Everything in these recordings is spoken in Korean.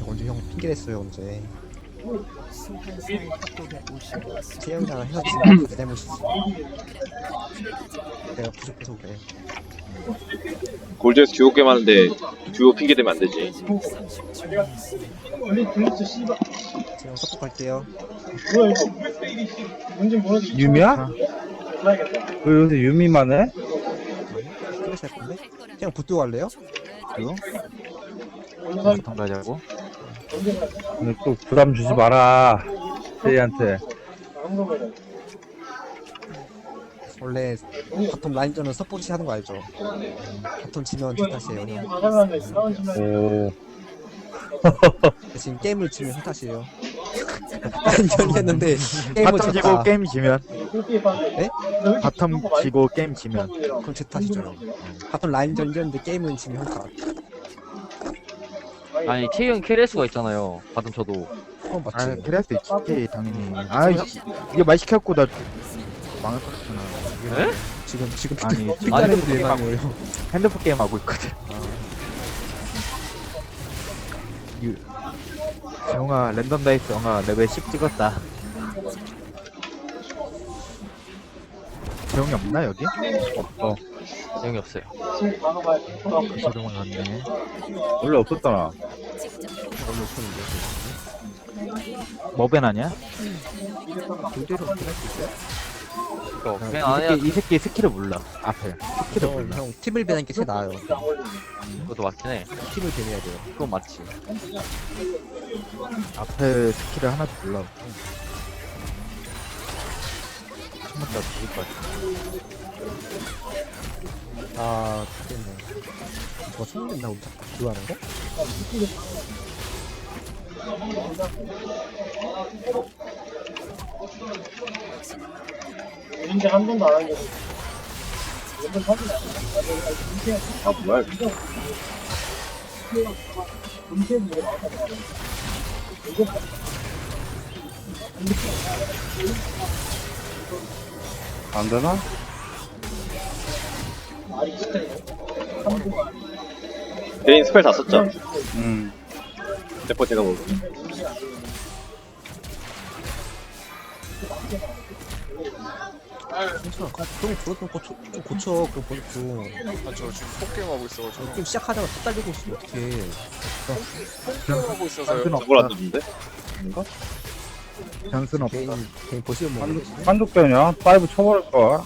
제가 언제 형 핑계 댔어요 언제 채영이랑 헤어지는 그 잘못이지 내가 부족해서 그래 골드에서 듀오 게임 하는데 듀오 핑계 대면 안 되지. 채영 서포 갈게요 유미야? 왜 요새 유미만 해? 클래시 할 건데? 채영 붙들고 갈래요? 그리고 바텀 가자고 근데 또 부담 주지 마라. 제이한테. 원래 바텀 라인전은 서포트 하는 거 알죠? 바텀 지면 제 탓이에요 오. 지금 게임을 지면 제 탓이에요 라인전이었는데 게임을 바텀 지고 졌다 게임 지면 네? 바텀 지고 게임 지면 그럼 제 탓이죠 바텀 라인전이었는데 게임은 지면 형 탓. 아니 채영 캐리할 수가 있잖아요. 받은 저도. 그건 아 그래야 수 있지 당연히. 아이씨 이게 말 시켰고 나 망할 뻔했잖아. 에? 지금 지금 아니 픽다는 지금 일 거예요 핸드폰 게임 하고 있거든. 유 영아 랜덤 다이스 영아 레벨 10 찍었다 재영이 없나 여기? 없어 채영이 없어요. 소리만 갔네 원래 없었잖아. 원래 없었는데 머벤 아니야? 있어요? 이거 이 그냥 아니야. 새끼, 이 새끼 스킬을 몰라 앞에 스킬을 형, 몰라 형 팀을 배는 게 제일 나아요 그것도 맞긴 해. 팀을 배내야 돼요 그건 맞지. 앞에 스킬을 하나도 몰라 한번 더 죽을 것 같아 아 됐네 저거 성능나 우리 자꾸 좋아하는 거? 아 뭐야? 안 되나? 개인 스펠 다 썼죠? 음. 대포 제가 먹을게. 괜찮아 좀 그것 좀 고쳐 좀 고쳐 그거 보여줘 아저 지금 폭게임 하고 있어가지고 게임 시작하자마자 탁 달리고 있으면 어떡해 폭게임 하고 있어서요 변수는 저걸 안 줬는데? 변수는 없다 개인 개인 보시면 뭐 한독, 한독되냐? 파이브 쳐버릴까?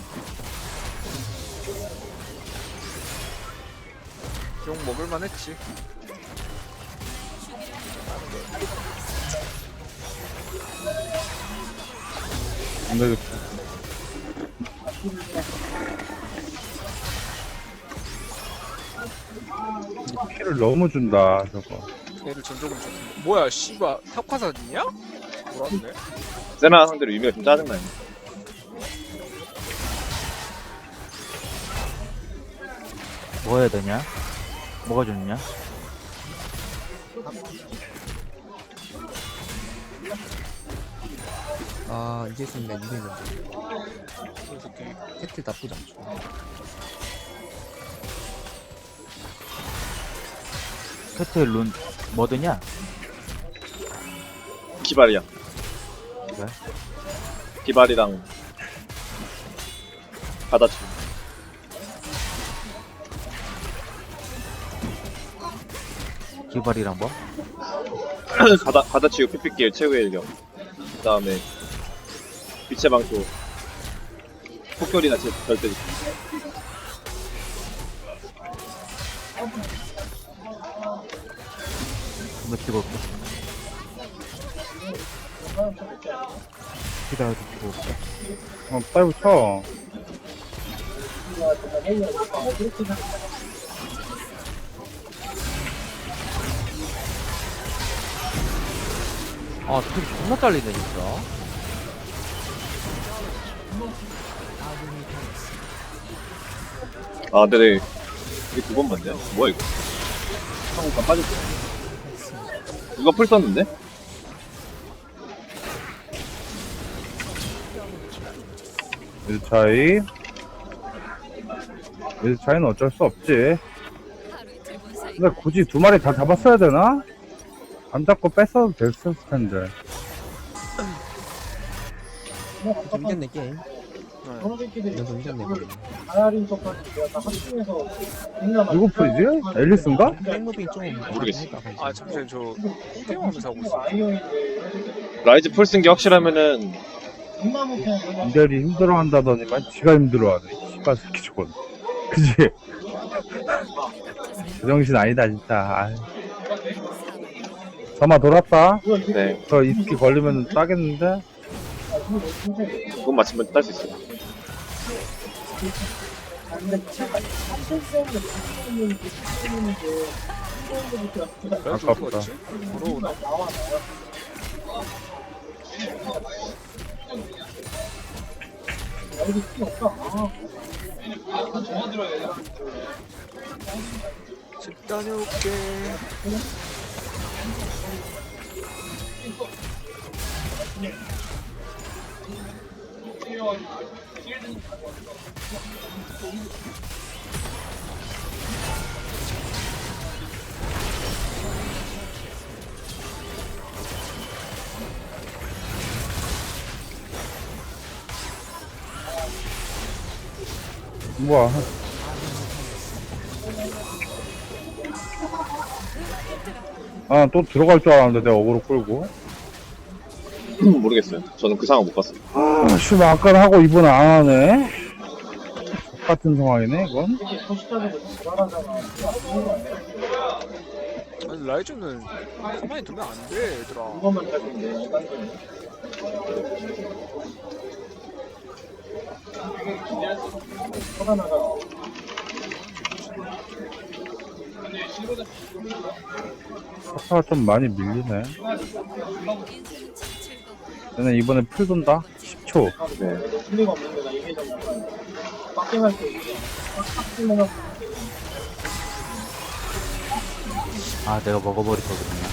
욕 먹을만 했지 안 되겠다. 피를 너무 준다, 저거. 얘를 전적으로 좀 뭐야 씨바 탑화사냐? 뭐라네 세나 상대로 유미가 좀 짜증나요. 뭐 해야 되냐? 뭐가 좋냐? 아 이제 있으면 내가 이기는데 이 새끼 캐틀 나쁘지 않죠 캐틀 룬 뭐드냐? 기발이야. 그래? 기발이랑 바다치. 기발이랑 뭐? 바다 바다치고 피피길 최고의 일경. 그다음에 빛의 방초. 폭결이나 제 절대. 이거 찍어올게 기다려 찍어올게 어, 파이브 쳐. 아 되게 존나 잘리네 진짜. 아 근데 이게 두 번 맞냐? 뭐야 이거? 한국간 빠졌어. 이거 풀 썼는데? 일 차이. 일 차이는 어쩔 수 없지. 근데 굳이 두 마리 다 잡았어야 되나? 안 잡고 뺐어도 됐을 텐데. 좀 이겼네 게임 네. 연속 이겼네 게임 누구 풀이지? 앨리스인가? 백무빙 좀 모르겠어. 아 잠시만 저 게임하면서 하고 있어 라이즈 풀 쓴 게 확실하면은 이대리 힘들어 한다더니만 지가 힘들어 하네. 씨발 새끼 저건. 그지? 그 정신 아니다, 진짜. 아이. 점화 돌았다. 네 저 이스키 걸리면 따겠는데? 그건 맞추면 딸 수 있어요. 아깝다. 걸어오나? 집 다녀올게 뭐야. 아, 또 들어갈 줄 알았는데, 내가 어그로 끌고. 모르겠어요. 저는 그 상황 못 봤어요. 아, 씨, 아까 하고 이번에 안 하네. 똑같은 상황이네, 이건. 아니 라이즈는 가만히 두면 안 돼 얘들아 사파가 좀 많이 밀리네. 얘는 이번에 풀 돈다? 10초. 네. 아, 내가 먹어버릴 거거든요.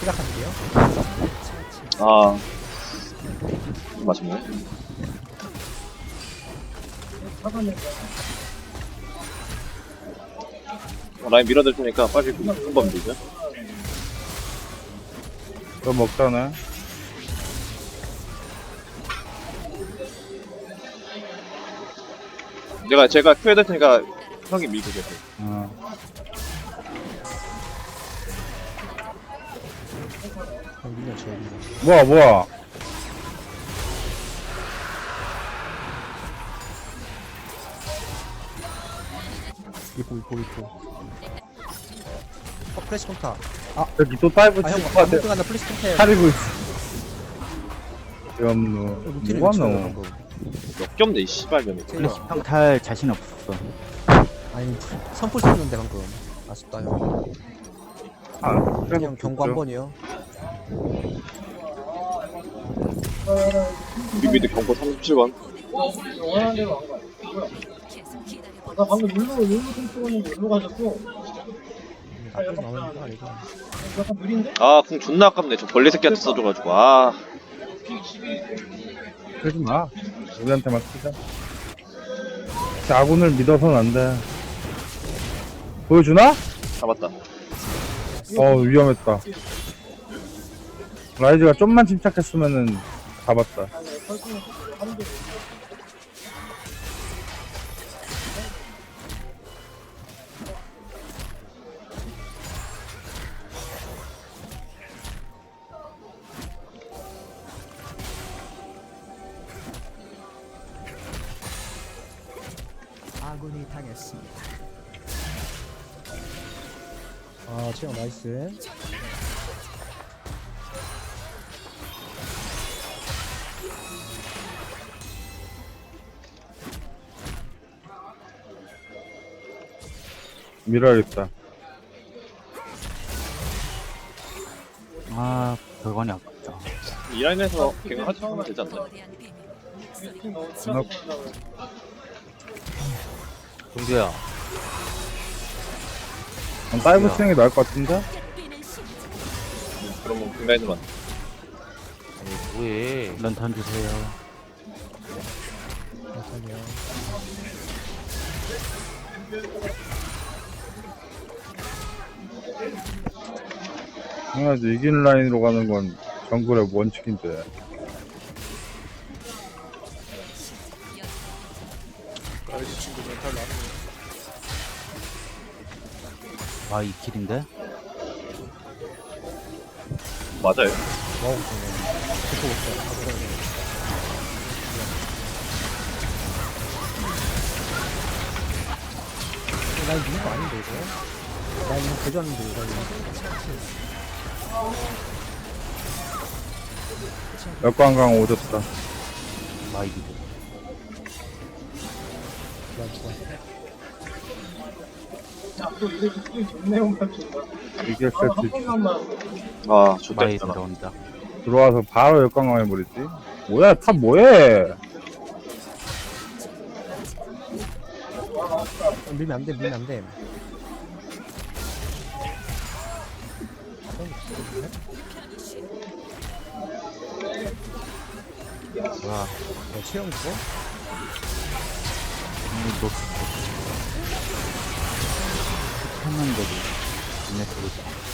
시작할게요 아 맞췄네. 어, 라인 밀어줄 테니까 빨리 한번 밀죠. 이거 먹자네. 내가 제가 큐 해줄 테니까 형이 밀고 계세요. 어. 어, 저 뭐야, 뭐야. 이거 이거 어 플래시 콘타 여기 또 다이브 아형 치고 가야 돼. 아무튼 간다 플래시 콘타 해야 차리고 있어. 염노. 루틴을 뭐가 노? 방금 역겹네 이 씨발년이. 테일러 형탈 자신 없었어. 아니 선풀 썼는데 방금 아쉽다 형 아, 그냥 경고 한 번이요 우리 미드 경고 37번. 나 방금 일로 좀 찍었는데 일로 가졌고 나쁘지 않은 거 아니고 약간 느린데? 아, 궁 존나 아깝네. 저 벌레 새끼한테 써줘가지고. 아, 쓰지 마. 우리한테만 쓰자. 아군을 믿어서는 안 돼. 보여주나? 잡았다. 어, 위험했다. 라이즈가 좀만 침착했으면은 잡았다. 아 체형 나이스 밀어야겠다. 아, 별관이 아깝다. 이 라인에서 그냥 하지 하면 되지 않나? 동규야, 난 다이브 치는 게 나을 것 같은데? 그러면 그 라인으로 안 돼. 아니, 뭐해. 런턴 주세요. 잠깐만요 당연하지 이기는 라인으로 가는 건 정글의 원칙인데 아, 이 킬인데? 맞아요. 와우 듣고 있어요 아, 그래요. 어, 나 이거 아닌데 이거 나 이거 개조하는데 이거 역관광 오졌다 아, 이거. 좋네요 같은 번만만 아, 좋다, 있잖아. 들어온다. 들어와서 바로 역관광 해버리지 뭐야 탑 뭐해 밀면 안 돼 밀면 안돼 뭐야. 어, 체형 있어? 음, 너. 했는데도. 눈에 들어오지.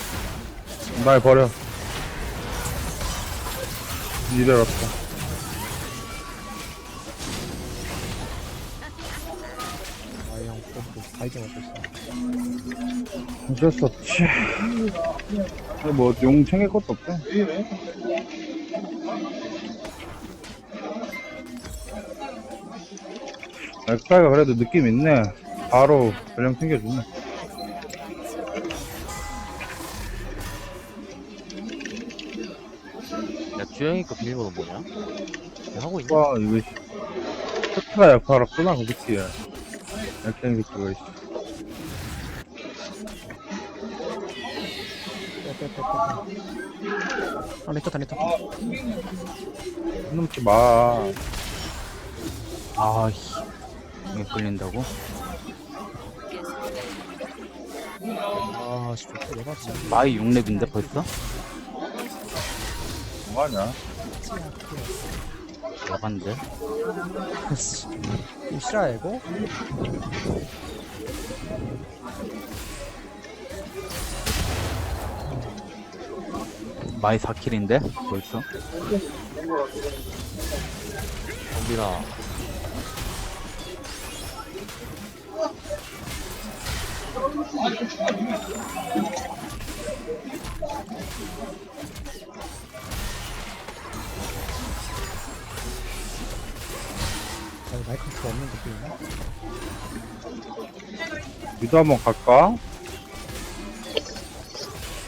날 버려 이래었다 아형 뽀뽀 바이징 어땠어 어쩔 수 없지 뭐용 챙길 것도 없대? 엑스가 그래도 느낌 있네 바로 전령 챙겨주네 주영이 거 비밀번호 뭐냐? 야, 하고 있냐? 와 이거 스트가 역할했구나 그 새끼야 액션 새끼가 씨. 빼빼빼빼 아 레터 다 레터 넘지 마 아, 씨. 이게 끌린다고? 아 씨 내가 진짜 마이 6렙인데 벌써? 야반데? 이거 싫어야 이거? 마이 4킬인데? 벌써? 정빈아. 마이크가 없는 느낌이네 미도 한번 갈까?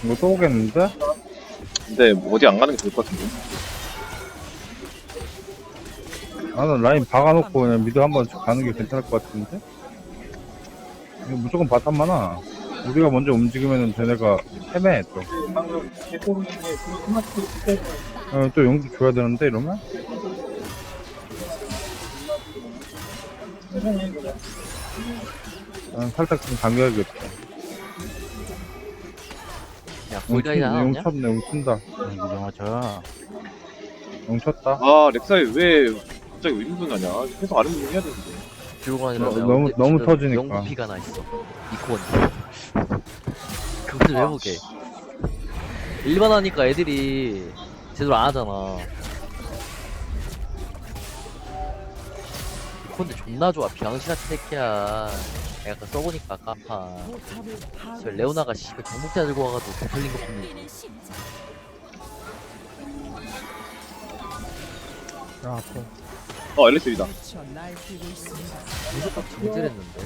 이거 또 오겠는데? 근데 뭐 어디 안 가는 게 좋을 것 같은데. 나는 라인 박아놓고 그냥 미드 한번 가는 게 괜찮을 것 같은데? 이거 무조건 바텀 많아. 우리가 먼저 움직이면은 쟤네가 헤매 또. 어, 또 용기 줘야 되는데 이러면? 난 살짝 좀 당겨야겠다. 야, 용 없냐? 쳤네, 용 친다. 유명하죠. 용 쳤다. 아, 렉사이 왜 갑자기 윈분하냐? 계속 아는 분 해야 되는데. 듀오가 너- 너무- 너무 터지니까. 영구피가 나 있어. 이콘. 그걸 왜 보게? 일반 하니까 애들이 제대로 안 하잖아. 콘데 존나 좋아. 병신 같은 새끼야. 내가 아까 써보니까 깜파. 저 레오나가 씨발 경복자 들고 와가지고 대팔린 거 보면 아 아파 어, 엘리스이다. 무조건 김질했는데.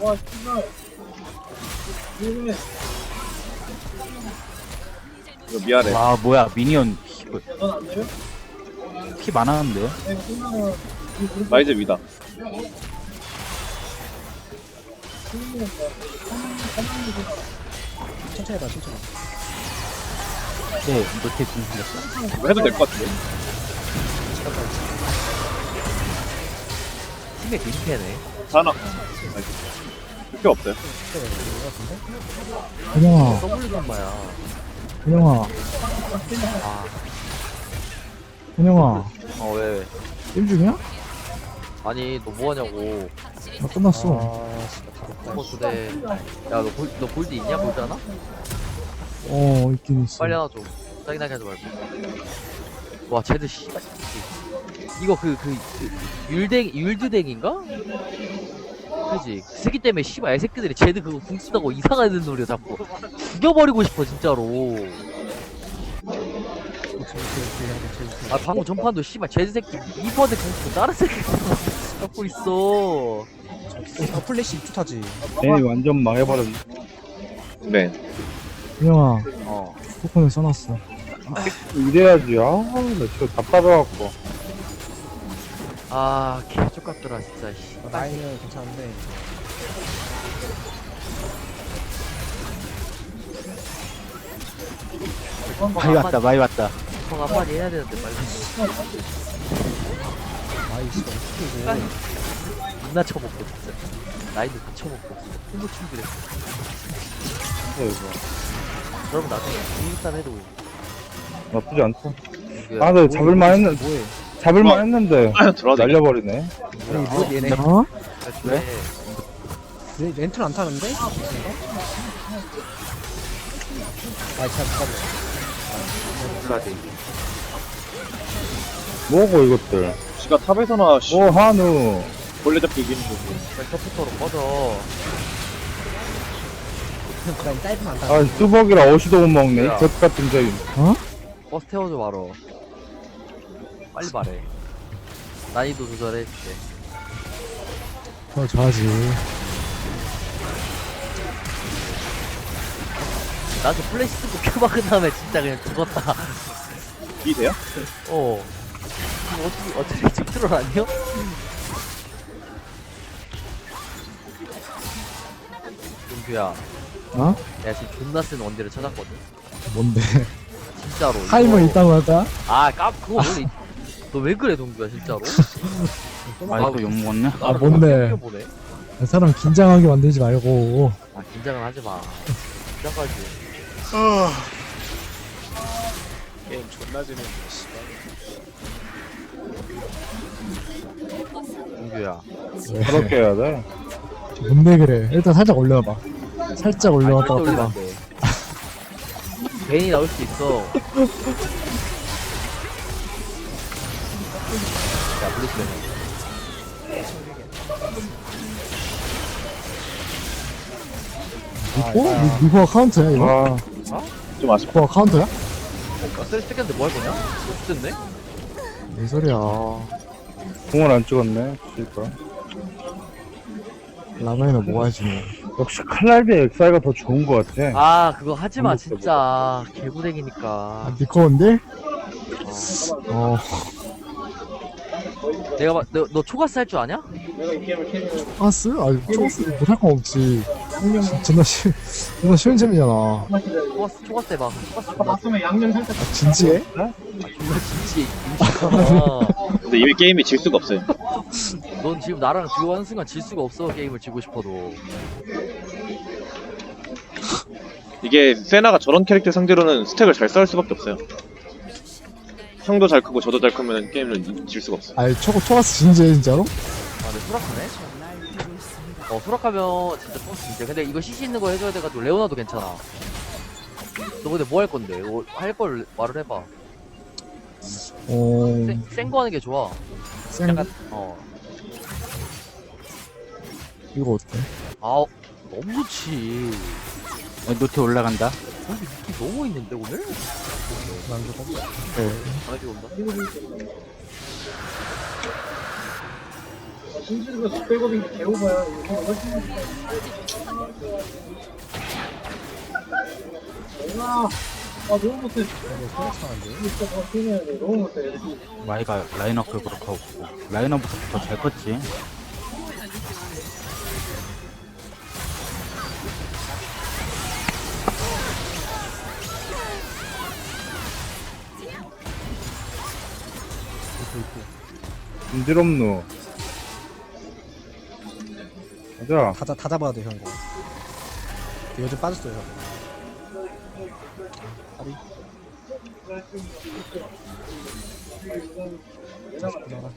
와 씨발? 이거 미안해. 와, 뭐야, 미니언. 넌안 내려? 피 많았는데? 이나 이제 위다. 천천히 해봐 천천히 네, 이렇게 좀 생겼어. 이거 해도 될 것 같은데. 팀의 민폐네. 하나. 필요 없어요. 더블 엄마야. 현영아, 아, 현영아. 어 왜? 게임 중이야? 아니 너 뭐하냐고. 나 끝났어. 아 진짜 다 높다 뭐 두대 야너 골, 너 골드 있냐 골드 하나? 어, 있긴 있어. 빨리 하나 줘 짜증나게 하지 말고 와 쟤들 씨발 이거 그 그 율댕 율드댕인가? 그지 쓰기 때문에 씨발 애새끼들이 쟤들 그거 궁 쓰다고 이상한 애들 노려 자꾸 죽여버리고 싶어 진짜로 아 방금 전판도 씨발 쟤들 새끼 2퍼센트 궁 쓰고 다른 새끼 갖고 있어 어, 플래시 입주타지 괜히 완전 망해버렸네. 네. 형아, 어 쿠폰에 써놨어. 이래야지. 아, 나 진짜 답답해갖고. 아, 개족같더라, 진짜, 씨. 라인은 괜찮은데 많이 왔다, 많이 왔다. 형 한마디 해야 되는데, 빨리. 아이 씨발 어떻게 이거 존나 쳐먹고, 진짜. 라인도 다 쳐먹고. 너무 충분해. 네, 이거. 그러면 나중에 중립단 해도. 나쁘지 않다. 아, 나 잡을만 했는, 뭐해 잡을만 했는데. 날려버리네. 아니 뭐 얘네 어? 왜? 얘 렌트를 안 타는데? 아잘 못가네 뭐고, 이것들. 지가 탑에서나 씨, 뭐, 한우. 벌레 잡기 이기는 거고. 서포터로 꺼져. 짧으면 안 아, 뚜벅이라 어시도 못 먹네. 야. 젖 같은 저인. 버스 태워줘, 바로. 빨리 말해. 난이도 조절해줄게. 어, 좋아하지. 나한테 플래시 쓰고 큐 박은 다음에 진짜 그냥 죽었다. 이 돼요? 어. 어떻게, 어떻게 직트롤 아니요? 윤규야. 어? 내가 지금 존나 쓴 원딜을 찾았거든. 뭔데? 진짜로. 타이머 이거- 있다고 하다? 아, 깝, 그거 원래. 너 왜 그래, 동규야, 진짜로? 아직도 욕먹네? 아, 뭔데? 보네. 사람 긴장하게 만들지 말고. 아, 긴장은 하지 마. 긴장까지. 게임 존나 재밌네 씨 발 동규야. 그렇게 해야 돼. 뭔데 그래? 일단 살짝 올려봐. 살짝. 올리면 안 돼. 괜히 나올 수 있어. 자, 블루스맨. 어? 리- 리버 카운터야 이거? 아, 좀 아쉽다. 리버 카운터야? 아, 쓰레기 뜯겼는데 뭐 할 거냐? 못됐네? 왜 소리야? 공을 안 찍었네. 그니까. 라면이나 먹어야지 뭐. 역시 칼날비 엑사이가 더 좋은 것 같아. 아, 그거 하지 마, 안 진짜. 개구쟁이니까. 아, 니꺼운데? 어, 내가 봐, 너, 너 초가스 할 줄 아냐? 파스? 아, 초가스 못할 건 없지. 존나 쉬, 존나 쉬운 셈이잖아. 초가스, 초가스 해봐. 초가스 아까 존나 봤으면 양념 살짝 아, 진지해? 존나 진지. 임시잖아. 근데 이미 게임이 질 수가 없어요. 넌 지금 나랑 듀오하는 순간 질 수가 없어, 게임을 지고 싶어도. 이게 세나가 저런 캐릭터 상대로는 스택을 잘 쌓을 수밖에 없어요. 형도 잘 크고 저도 잘 크면 게임은 질 수가 없어. 아니, 초, 초가스 진지해, 진짜로? 아, 근데 수락하네? 어, 수락하면 진짜 초가스 진짜. 근데 이거 CC 있는 거 해줘야 돼가지고, 레오나도 괜찮아. 너 근데 뭐 할 건데? 할걸 말을 해봐. 어, 센거 하는 게 좋아. 쌩, 약간, 어. 이거 어때? 아, 너무 좋지. 어, 노트 올라간다? 근데 느낌 너무 있는데, 오늘? 난 조금 강아지 온다. 진실로 백업이 개오바야 이거 아, 아 너무 못해 진짜 더 뛰어야 돼 너무 못해 마이가 라인업을 그렇게 하고 라인업부터 더잘 컸지 인지럽노. 가자. 다, 잡- 다 잡아야 돼 형. 거. 요즘 빠졌어요 형. 아, 다시 들어가.